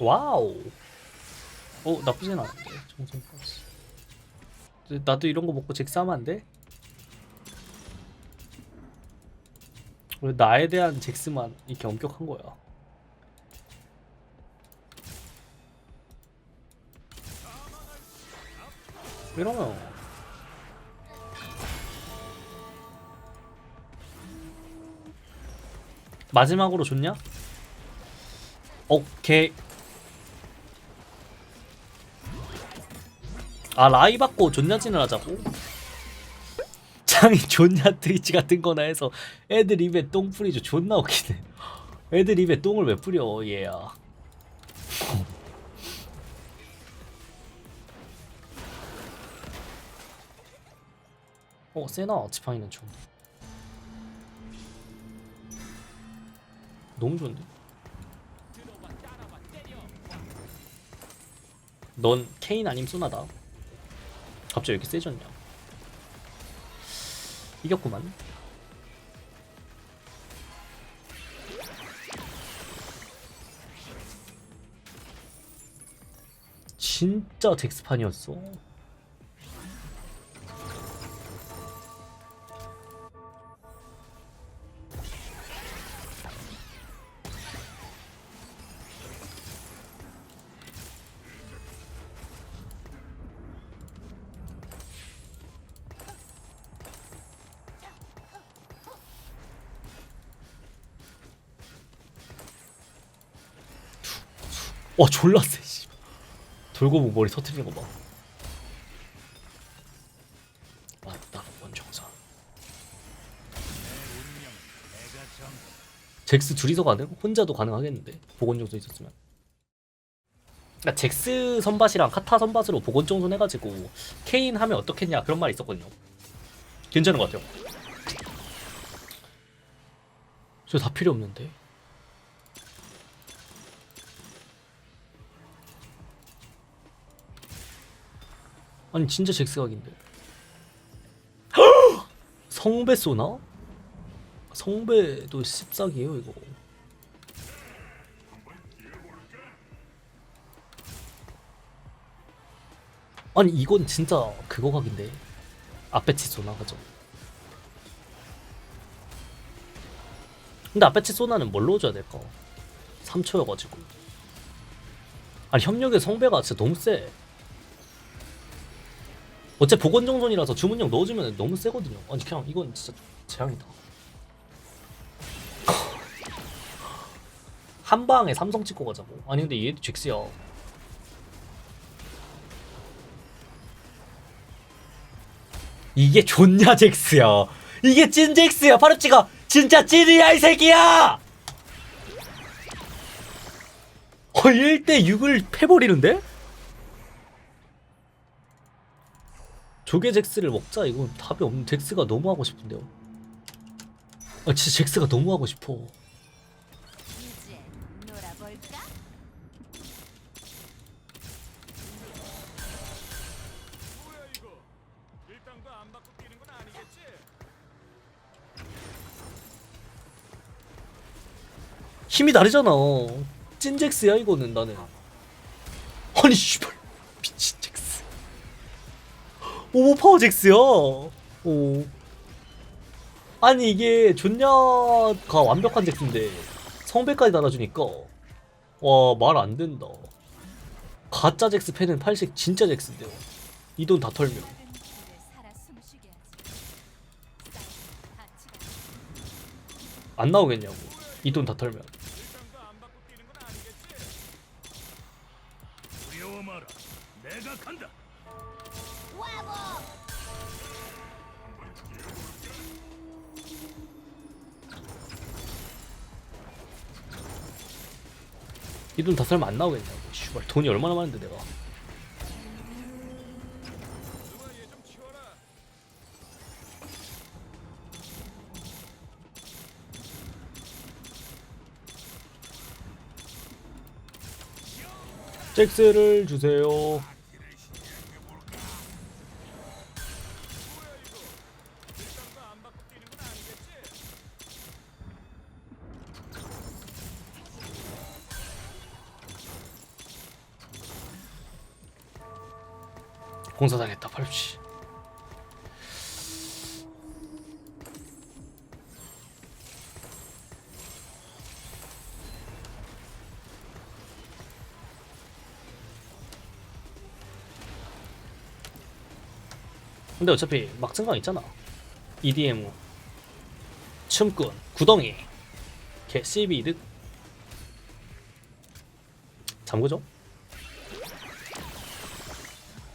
와우. 어 나쁘진 않은데 정성까지. 나도 이런 거 먹고 잭스하면 안 돼? 왜 나에 대한 잭스만 이렇게 엄격한 거야? 이러면 마지막으로 좋냐? 오케이 아 라이 받고 존냐진을 하자고? 장이 존냐 트위치 같은 거나 해서 애들 입에 똥 뿌리죠. 존나 웃기네. 애들 입에 똥을 왜 뿌려 얘야. 어 세나 지팡이는 좀. 너무 좋은데? 넌 케인 아님 소나다 갑자기 왜 이렇게 세졌냐? 이겼구만. 진짜 잭스판이었어 와 졸라 세 씨. 돌고 뭐 머리 터트리는 거 봐. 맞다 원정선. 잭스 둘이서 가능? 혼자도 가능하겠는데 보건정선 있었으면. 그러니까 잭스 선밭이랑 카타 선밭으로 보건정선 해가지고 케인 하면 어떻겠냐 그런 말이 있었거든요. 괜찮은 것 같아요. 저 다 필요 없는데. 아니 진짜 잭스 각인데 성배 쏘나? 성배도 씹삭이에요 이거 아니 이건 진짜 그거 각인데 아페치 쏘나 그죠? 근데 아페치 쏘나는 뭘로 줘야 될까? 3초여가지고 아니 협력의 성배가 진짜 너무 세 어째 보건정선이라서 주문력 넣어주면 너무 세거든요. 아니 그냥 이건 진짜 재앙이다. 한 방에 삼성 찍고 가자고. 아니 근데 얘도 잭스야. 이게 존냐 잭스야. 이게 찐 잭스야. 파르치가 진짜 찐이야 이 새끼야. 어 1대 6을 패버리는데? 조개 잭스를 먹자. 이건 답이 없는 잭스가 너무 하고 싶은데요. 아 진짜 잭스가 너무 하고 싶어? 힘이 다르잖아. 찐 잭스야 이거는 나는. 아니 씨발 오버 파워 잭스야 오. 아니 이게 존냐가 완벽한 잭스인데 성배까지 달아주니까 와 말 안 된다. 가짜 잭스 팬은 팔식 진짜 잭스인데요. 이 돈 다 털면. 안 나오겠냐고. 이 돈 다 털면 이돈다 털면 안 나오겠냐고 씨발 돈이 얼마나 많은데 내가. 잭스를 주세요 공사당했다 팔찌 근데 어차피 막승강 있잖아. EDM 춤꾼 구덩이 개 CB 득 잠그죠?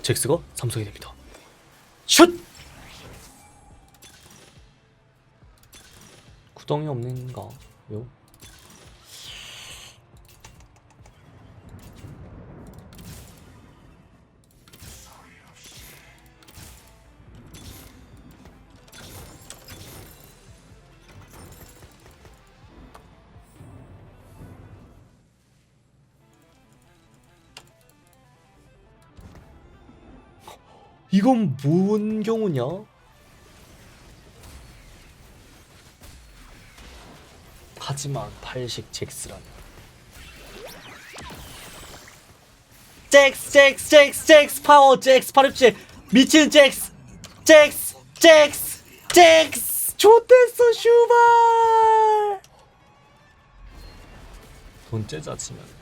잭스가 삼성이 됩니다. 슛! 구덩이 없는가? 요? 이건 뭔 경우냐? 하지만 팔식 잭스라니. 잭스 잭스 잭스 잭스 파워 잭스 파립지 미친 잭스 잭스 잭스 잭스 좋댔어 슈발 돈 째자 치면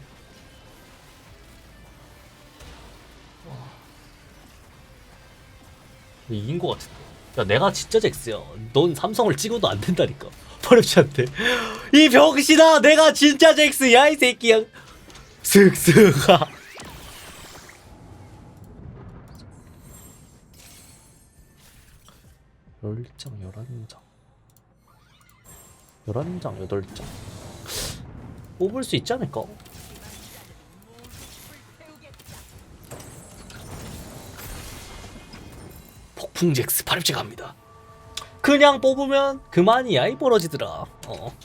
이긴 거 같은데. 야, 내가 진짜 잭스야. 넌 삼성을 찍어도 안 된다니까. 파렵치한테. 이 병신아, 내가 진짜 잭스야, 이 새끼야. 슥슥아. 열장, 열한 장. 열한 장, 여덟 장. 뽑을 수 있지 않을까? 풍 잭스 파립지 갑니다. 그냥 뽑으면 그만이야 이 벌어지더라. 어.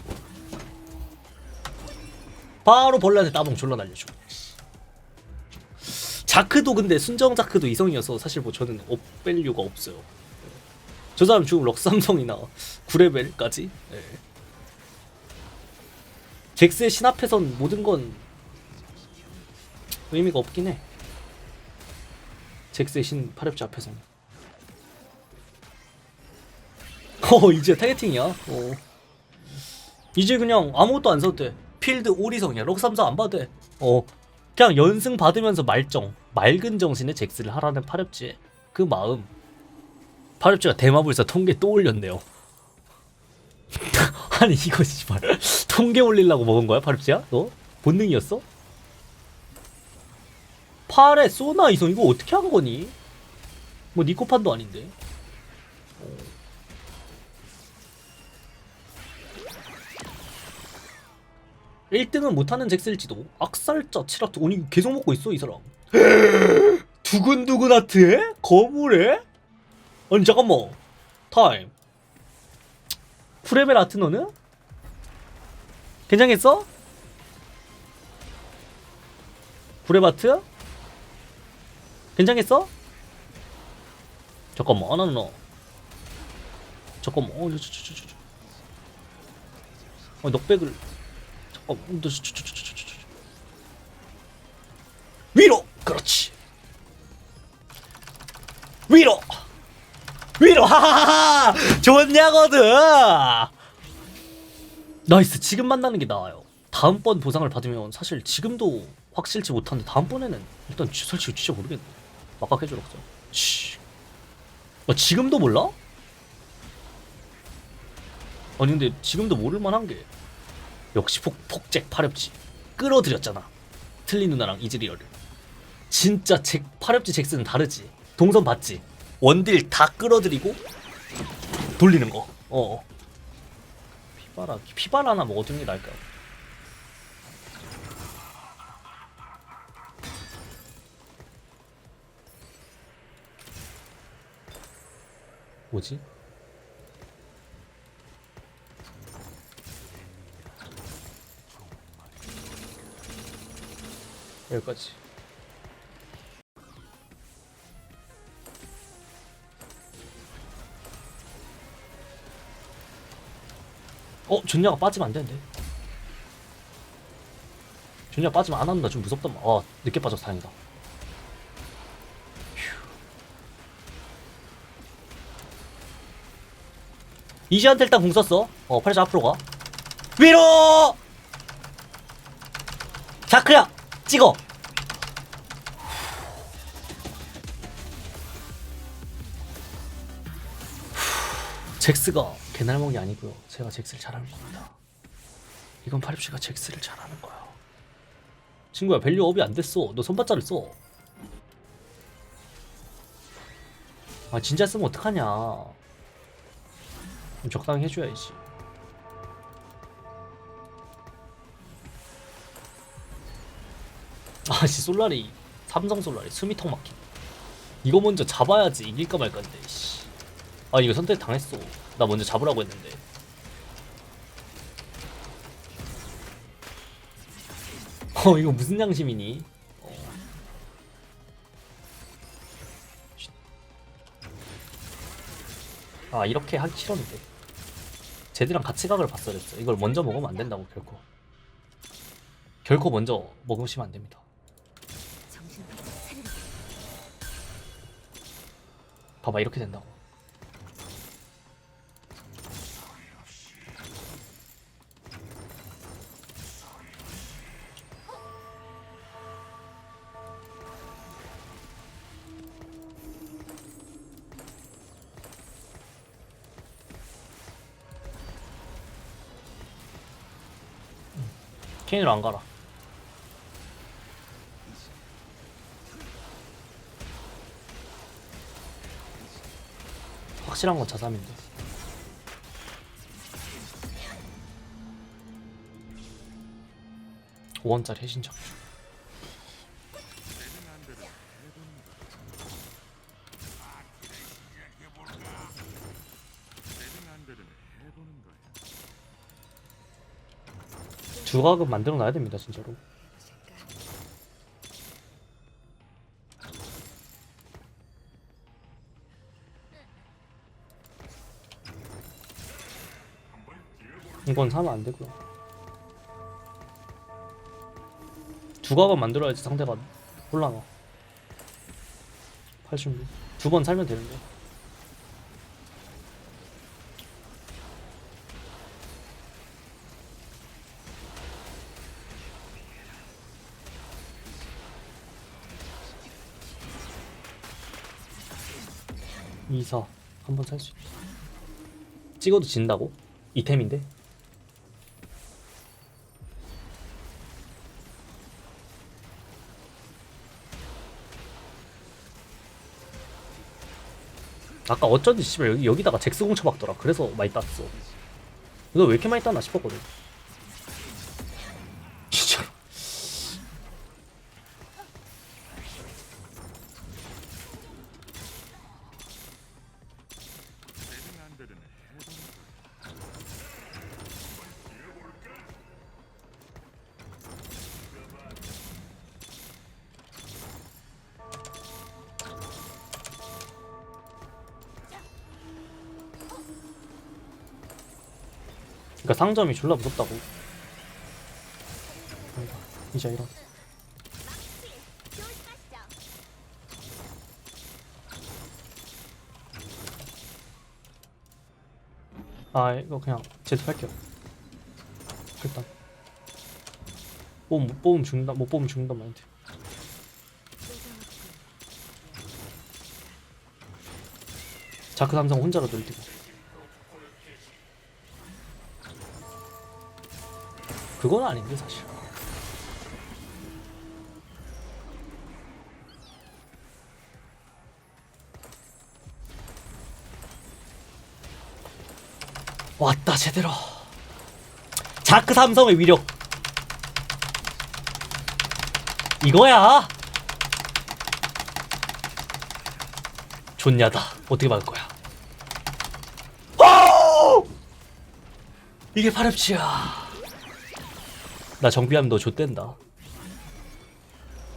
바로 벌레한테 따봉 졸라 날려줘. 자크도 근데 순정 자크도 이성이어서 사실 뭐 저는 업밸류가 없어요. 저 사람 지금 럭삼성이나 9레벨까지. 네. 잭스의 신 앞에선 모든 건 의미가 없긴 해. 잭스의 신 파렵지 앞에서는. 어 이제 타겟팅이야. 어. 이제 그냥 아무것도 안 써도 돼. 필드 오리성이야. 럭삼성 안 봐도 돼어. 그냥 연승 받으면서 말정 맑은 정신의 잭스를 하라는 파렵지의 그 마음. 파렵지가 대마불사 통계 또 올렸네요. 아니 이거 씨발. 통계 올리려고 먹은 거야 파렵지야? 너? 본능이었어? 8에 소나 이성 이거 어떻게 한 거니? 뭐 니코판도 아닌데 1등은 못하는 잭스일지도 악살자 치라트 아니 계속 먹고 있어 이 사람 두근두근 하트에? 거물에? 아니 잠깐만 타임 프레벨 하트 너는? 괜찮겠어? 구레바트? 괜찮겠어? 잠깐만 하나 너 잠깐만 어, 저, 저, 저, 저, 저. 어, 넉백을 어, 너, 저, 저. 위로! 그렇지. 위로! 위로! 하하하하! 좋냐거든! 나이스. 지금 만나는 게 나아요. 다음번 보상을 받으면 사실 지금도 확실치 못한데 다음번에는 일단 지- 솔직히 진짜 모르겠네. 막각 해주라 그죠. 씨. 나 지금도 몰라? 아니 근데 지금도 모를만한 게 역시 폭, 폭잭 파렵지 끌어들였잖아 틀린 누나랑 이즈리얼을 진짜 잭 파렵지 잭스는 다르지 동선 봤지 원딜 다 끌어들이고 돌리는 거 어. 피바라 피바라나 뭐 어떤 게 나을까요? 뭐지? 여기까지. 어? 존야가 빠지면 안되는데. 존야 빠지면 안한다. 좀 무섭다 아 늦게 빠져서 다행이다. 이지한테 일단 궁 썼어. 어 팔자 앞으로 가. 위로! 자크야! 찍어. 잭스가 개날먹이 아니고요. 제가 잭스를 잘하는 겁니다. 이건 파립씨가 잭스를 잘하는 거야 친구야 밸류 업이 안 됐어. 너 손바짜를 써. 아 진짜 쓰면 어떡하냐. 좀 적당히 해줘야지 아씨 솔라리. 삼성 솔라리. 수미통 막힌. 이거 먼저 잡아야지 이길까 말까인데 씨. 아 이거 선택 당했어. 나 먼저 잡으라고 했는데. 어 이거 무슨 양심이니? 어. 아 이렇게 하기 싫었는데. 쟤들이랑 같이 각을 봤어야 됐어. 이걸 먼저 먹으면 안 된다고 결코. 결코 먼저 먹으시면 안 됩니다 봐봐 이렇게 된다고. 케인으로 안 가라 확실한 건 자삼인데. 오원짜리 해신적. 두각은 만들어 놔야 됩니다, 진짜로. 이건 사면 안 되고요. 두각은 만들어야지 상대가 혼란와. 86. 두 번 살면 되는데. 이사 한번 살 수 있다. 찍어도 진다고? 이템인데? 아까 어쩐지 씨발 여기 여기다가 잭스 공 쳐 박더라. 그래서 많이 땄어. 이거 왜 이렇게 많이 땄나 싶었거든. 그러니까 상점이 졸라 무섭다고. 이제 이런. 아 이거 그냥 제습할게요. 일단 뽑못 뽑으면 죽는다. 못 뽑으면 죽는다 마인드. 자크 삼성 혼자라도 1등. 그건 아닌데 사실. 왔다 제대로. 자크 삼성의 위력. 이거야. 좋냐다. 어떻게 막을 거야? 오! 이게 파렴치야. 나 정비하면 너 좆된다.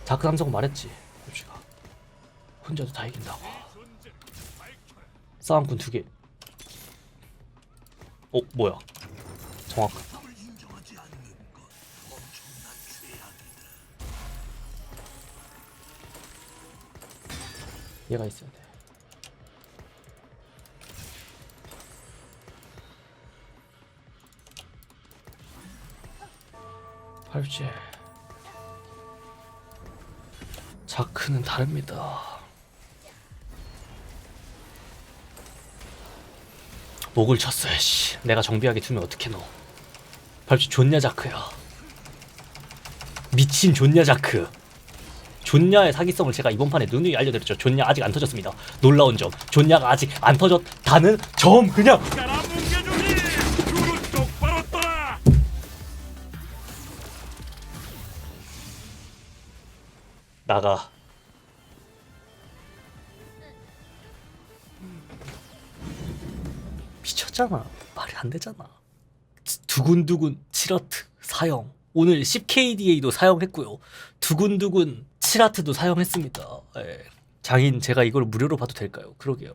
자크 삼성 말했지. 렵치가 혼자도 다 이긴다고. 싸움꾼 두 개. 어 뭐야? 정확하다. 얘가 있어야 돼. 팔찌. 자크는 다릅니다. 목을 쳤어요 씨. 내가 정비하게 두면 어떻게 넣어 팔찌 존냐 자크야? 미친 존냐 자크? 존냐의 사기성을 제가 이번 판에 누누이 알려드렸죠. 존냐 아직 안 터졌습니다. 놀라운 점. 존냐가 아직 안 터졌다는 점 그냥 나가. 미쳤잖아. 말이 안 되잖아. 두근두근 치라트 사용. 오늘 10KDA도 사용했고요. 두근두근 치라트도 사용했습니다. 예. 장인 제가 이걸 무료로 봐도 될까요? 그러게요.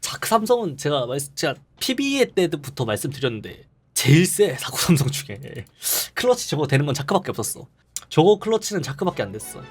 자크 삼성은 제가 말 제가 PBE 때부터 말씀드렸는데 제일 세 사고 삼성 중에 클러치 저거 되는 건 자크밖에 없었어. 저거 클러치는 자크밖에 안 됐어.